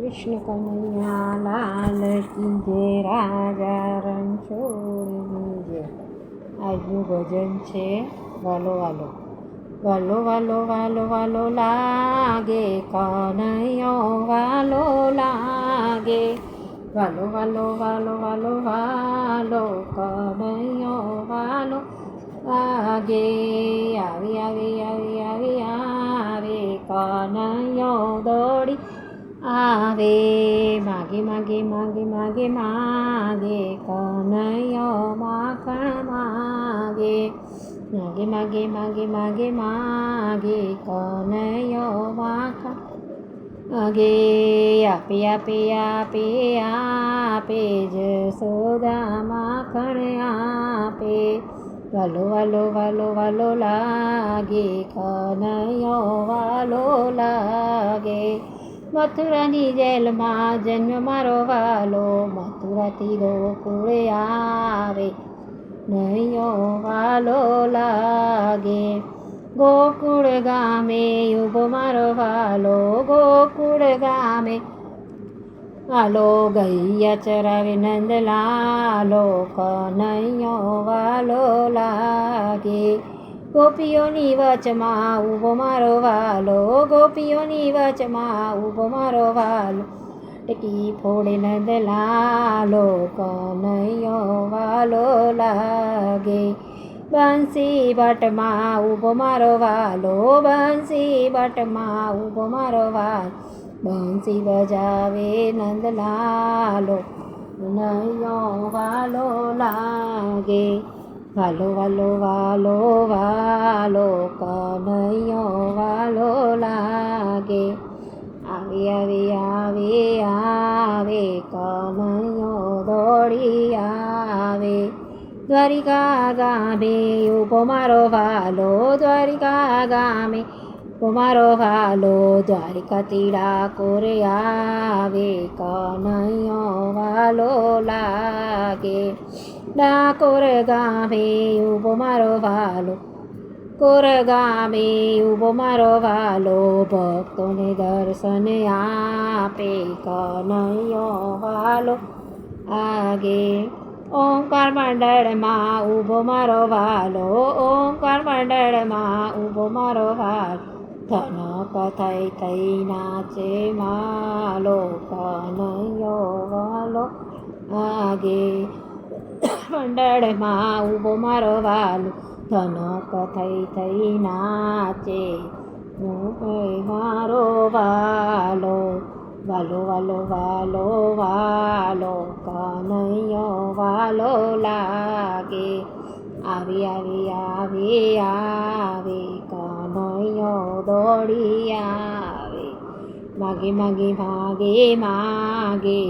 કૃષ્ણ કનૈયા લાલ કી જય રાજા રણછોડની જય આજનું ભજન છે વાલો વાલો વાલો વાલો વાલો વાલો લાગે કનૈયો વાલો લાગે વાલો વાલો વાલો વાલો વાલો કનૈયો વાલો લાગે આવી આવી આવી આવે, માગે માગે માગે માગે માગે, કનૈયો માખણ માગે. માગે માગે માગે માગે માગે, કનૈયો માખણ માગે. આપે આપે આપે આપે જસોદા માખણ આપે. વાલો વાલો વાલો વાલો લાગે, કનૈયો વાલો લાગે. મથુરાની જેલમાં જન્મ મારો વાલો. મથુરાથી ગોકુળે આવે, નૈયો વાલો લાગે. ગોકુળ ગામે ઊભો મારો વાલો, ગોકુળ ગામે વાલો. ગૈયા ચરાવે નંદલાલો કનૈયો વાલો લાગે. ગોપીઓની વચમાં ઊભો મારો વાલો ગોપીઓની વચમાં ઊભો મારો વાલો ટકી ફોડે નંદલાલો કનૈયો વાલો લાગે બંસી બટમાં ઊભો મારો વાલો બંસી બટમાં ઊભો મારો વાલો બંસી બજાવે નંદલાલો નૈયો વાલો લાગે વાલો વાલો વાલો વાલો, કનૈયો વાલો લાગે. આવે આવે આવે આવે, કનૈયો દોડી આવે. દ્વારિકા ગામે ઊભો મારો વાલો, દ્વારિકા ગામે કુમારો મારો વાલો, દ્વારિકા તીડા કોરે આવે, કનૈયો વાલો લાગે. ડાકોર ગામે ઊભો મારો વાલો. કોર ગામે ઊભો મારો વાલો, ભક્તોને દર્શન આપે કનૈયો વાલો. આગે ઓંકાર મંડળમાં ઊભો મારો વાલો, ઓંકાર મંડળમાં ઊભો મારો વાલો. ધનક થઈ થઈ નાચે માલો કનૈયો વાલો. આગે મંડળમાં ઊભો મારો વાલો. ધનક થઈ થઈ નાચે. હું મારો વાલો? વાલો વાલો વાલો વાલો. કનૈયો વાલો લાગે. આવી આવી આવી, આવે. કનૈયો દોડી આવે. માગે માગે માગે માગે.